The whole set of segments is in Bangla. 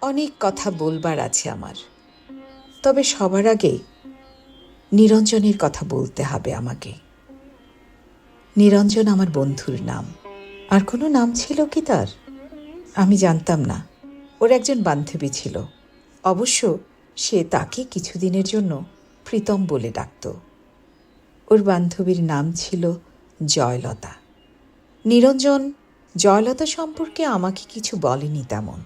অনেক কথা বলবার আছে আমার, তবে সবার আগে নিরঞ্জনের কথা বলতে হবে আমাকে। নিরঞ্জন আমার বন্ধুর নাম। আর কোনো নাম ছিল কি তার? আমি জানতাম না। ওর একজন বান্ধবী ছিল। অবশ্য সে তাকে কিছুদিনের জন্য প্রীতম বলে ডাকত। ওর বান্ধবীর নাম ছিল জয়লতা। নিরঞ্জন, জয়লতা সম্পর্কে আমাকে কিছু বলেনি তেমন।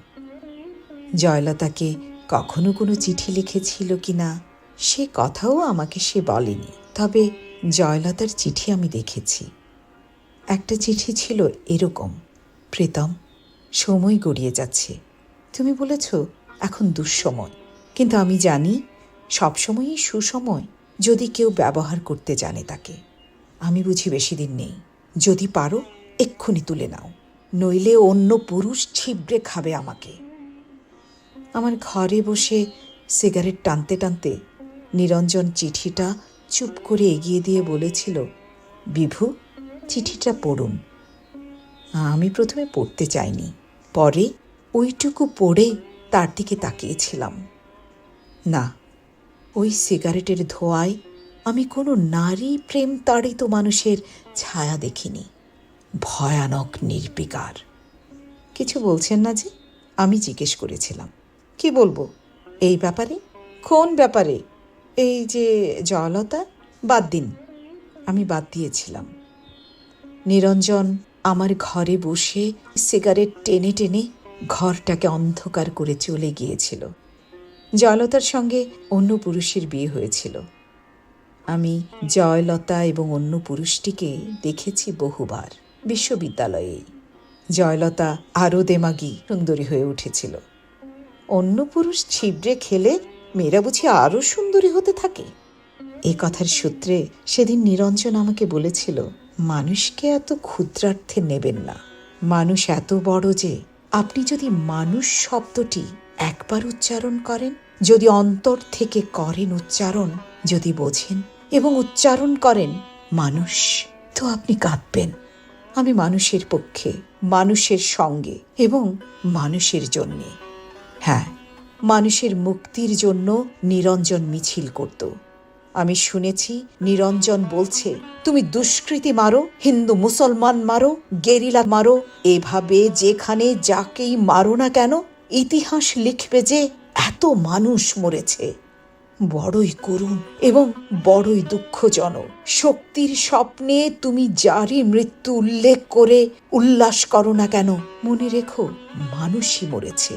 জয়লতাকে কখনো কোনো চিঠি লিখেছিল কি না সে কথাও আমাকে সে বলেনি। তবে জয়লতার চিঠি আমি দেখেছি। একটা চিঠি ছিল এরকম, প্রীতম, সময় গড়িয়ে যাচ্ছে। তুমি বলেছ, এখন দুঃসময়। কিন্তু আমি জানি, সবসময়ই সুসময়, যদি কেউ ব্যবহার করতে জানে তাকে। আমি বুঝি বেশি দিন নেই। যদি পারো, এক্ষুনি তুলে নাও। নইলে অন্য পুরুষ ছিবড়ে খাবে আমাকে। আমার ঘরে বসে সিগারেট টানতে টানতে নিরঞ্জন চিঠিটা চুপ করে এগিয়ে দিয়ে বলেছিল, বিভু, চিঠিটা পড়ুন। আমি প্রথমে পড়তে চাইনি। পরে ওইটুকু পড়ে তার দিকে তাকিয়েছিলাম। না, ওই সিগারেটের ধোঁয়ায় আমি কোনো নারী প্রেম তাড়িত মানুষের ছায়া দেখিনি। ভয়ানক নির্বিকার। কিছু বলছেন না যে, আমি জিজ্ঞেস করেছিলাম। কি বলব? এই ব্যাপারে? কোন ব্যাপারে? এই যে জলতা বাদ দিন। আমি বাদ দিয়েছিলাম। নিরঞ্জন আমার ঘরে বসে সিগারেট টেনে টেনে ঘরটাকে অন্ধকার করে চলে গিয়েছিল। জয়লতার সঙ্গে অন্য পুরুষের বিয়ে হয়েছিল। আমি জয়লতা এবং অন্য পুরুষটিকে দেখেছি বহুবার বিশ্ববিদ্যালয়েই। জয়লতা আরও দেমাগি, সুন্দরী হয়ে উঠেছিল। অন্য পুরুষ ছিবড়ে খেলে মেয়েরা বুঝি আরও সুন্দরী হতে থাকে। এ কথার সূত্রে সেদিন নিরঞ্জন আমাকে বলেছিল, মানুষকে এত ক্ষুদ্রার্থে নেবেন না। মানুষ এত বড় যে, আপনি যদি মানুষ শব্দটি একবার উচ্চারণ করেন, যদি অন্তর থেকে করেন উচ্চারণ, যদি বোঝেন এবং উচ্চারণ করেন, মানুষ, তো আপনি কাঁদবেন। আমি মানুষের পক্ষে, মানুষের সঙ্গে এবং মানুষের জন্যে। হ্যাঁ মানুষের মুক্তির জন্য নিরঞ্জন মিছিল করত। আমি শুনেছি নিরঞ্জন বলছে, তুমি দুষ্কৃতি মারো, হিন্দু মুসলমান মারো, গেরিলা মারো, এভাবে যেখানে যাকেই মারো না কেন, ইতিহাস লিখবে যে এত মানুষ মরেছে। বড়ই করুণ এবং বড়ই দুঃখজনক। শক্তির স্বপ্নে তুমি যারই মৃত্যু উল্লেখ করে উল্লাস করো না কেন, মনে রেখো মানুষই মরেছে।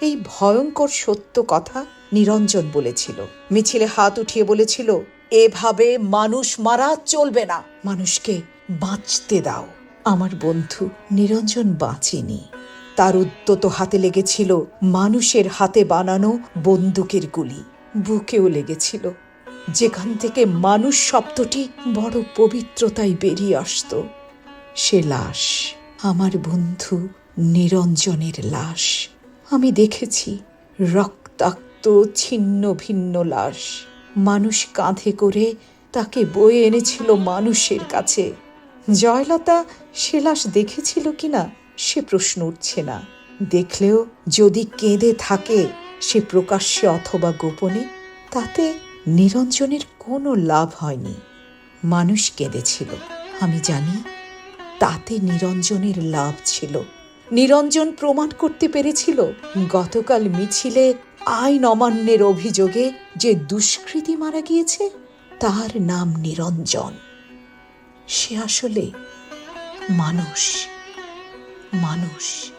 এই ভয়ঙ্কর সত্য কথা নিরঞ্জন বলেছিল। মিছিলে হাত উঠিয়ে বলেছিল, এভাবে মানুষ মারা চলবে না। মানুষকে বাঁচতে দাও। আমার বন্ধু নিরঞ্জন বাঁচেনি। তার উদ্যত হাতে লেগেছিল মানুষের হাতে বানানো বন্দুকের গুলি। বুকেও লেগেছিল। যেখান থেকে মানুষ শব্দটি বড় পবিত্রতায় বেরিয়ে আসতো, সে লাশ, আমার বন্ধু নিরঞ্জনের লাশ। আমি দেখেছি রক্তাক্ত, ছিন্ন, ভিন্ন লাশ। মানুষ কাঁধে করে তাকে বয়ে এনেছিল মানুষের কাছে। জয়লতা সে লাশ দেখেছিল কিনা সে প্রশ্ন উঠছে না। দেখলেও যদি কেঁদে থাকে সে প্রকাশ্যে অথবা গোপনে তাতে নিরঞ্জনের কোনো লাভ হয়নি। মানুষ কেঁদেছিল। আমি জানি, তাতে নিরঞ্জনের লাভ ছিল। নিরঞ্জন প্রমাণ করতে পেরেছিল, গতকাল মিছিলে আইন অমান্যের অভিযোগে যে দুষ্কৃতী মারা গিয়েছে, তার নাম নিরঞ্জন। সে আসলে মানুষ মানুষ।